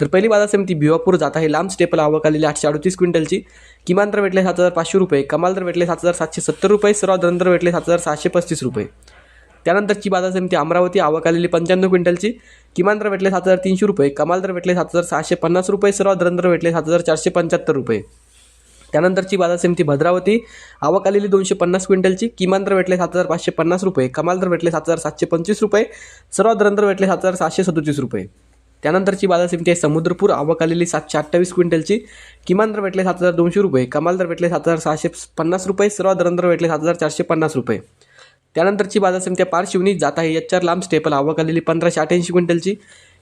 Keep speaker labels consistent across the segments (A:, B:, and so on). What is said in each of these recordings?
A: तर पहिली बाजार समिती भिवापूर जात आहे. लांब स्टेपल आवक आलेली आठशे अडतीस क्विंटलची. किमान दर भेटले सात हजार पाचशे रुपये. कमाल दर भेटले सात हजार सातशे सत्तर रुपये. सर्वात दर भेटले सात हजार सहाशे पस्तीस रुपये. त्यानंतरची बाजार समिती अमरावती आवक आलेली पंच्याण्णव क्विंटलची. किमान दर भेटले सात हजार तीनशे रुपये. कमाल दर भेटले सात हजार सहाशे पन्नास रुपये. सर्वात दर भेटले सात हजार चारशे पंच्याहत्तर रुपये. त्यानंतरची बाजार समिती भद्रावती आवक आलेली दोनशे पन्नास क्विंटलची. किमान दर भेटले सात हजार पाचशे पन्नास रुपये. कमाल दर भेटले सात हजार सातशे पंचवीस रुपये. सर्वात दर भेटले सात हजार सहाशे सदोतीस रुपये. त्यानंतरची बाजार समिती आहे समुद्रपूर. आवक आलेली सातशे अठ्ठावीस क्विंटलची. किमान दर भेटले सात हजार दोनशे रुपये. कमाल दर भेटले सात हजार सहाशे पन्नास रुपये. सर्व दर भेटले सात हजार चारशे पन्नास रुपये. त्यानंतरची बाजार समिती आहे पारशिवनी. जात आहे एच आर लांब स्टेपल. आवक आलेली पंधराशे अठ्ठ्याऐंशी क्विंटलची.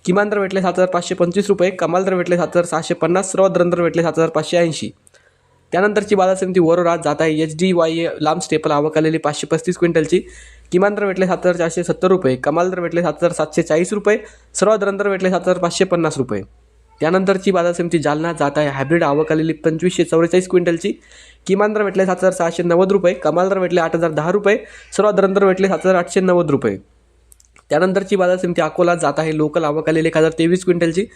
A: किमान दर भेटले सात हजार पाचशे पंचवीस रुपये. कमाल दर भेटले सात हजार सहाशे पन्नास. सर्व दर भेटले सात हजार पाचशे ऐंशी. त्यानंतरची बाजार समिती वरोरात जात आहे एच डी वाय ए लांब स्टेपल आवक आलेली पाचशे पस्तीस क्विंटलची. किमान दर भेटले सात हजार चारशे सत्तर रुपये कमाल दर भेटले सात हजार सातशे चाळीस रुपये सर्वात दर भेटले सात हजार पाचशे पन्नास रुपये. त्यानंतरची बाजार समिती जालना जात आहे हायब्रिड आवक आलेली पंचवीसशे चौवेचाळीस क्विंटलची. किमान दर भेटले सात हजार सहाशे नव्वद रुपये कमाल दर भेटले आठ हजार दहा रुपये सर्वात दर भेटले सात हजार आठशे नव्वद रुपये. त्यानंतरची बाजार समिती अकोला जात आहे. लोकल आवक आलेली एक हजार तेवीस क्विंटलची.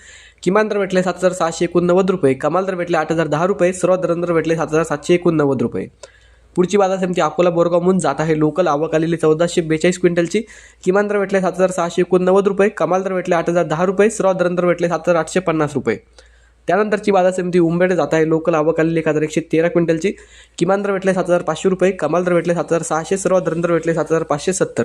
A: किमान दर भेटले सात हजार सहाशे एकोणनव्वद रुपये. कमाल दर भेटले आठ हजार दहा रुपये. सर्वात दर भेटले सात हजार सातशे एकोणनव्वद रुपये. पुढची बाजार समिती अकोला बोरगावहून जात आहे. लोकल आवक आलेली चौदाशे बेचाळीस क्विंटलची. किमान दर भेटले सात हजार सहाशे एकोणनव्वद रुपये. कमाल दर भेटले आठ हजार दहा रुपये. सर्वात दर भेटले सात हजार आठशे पन्नास रुपये. त्यानंतरची बाजार समिती उंबेड जात आहे. लोकल आवक आलेली एक हजार एकशे तेरा क्विंटलची. किमान दर भेटले सात हजार पाचशे रुपये. कमाल दर भेटले सात हजार सहाशे. सर्वात दर भेटले सात हजार पाचशे सत्तर.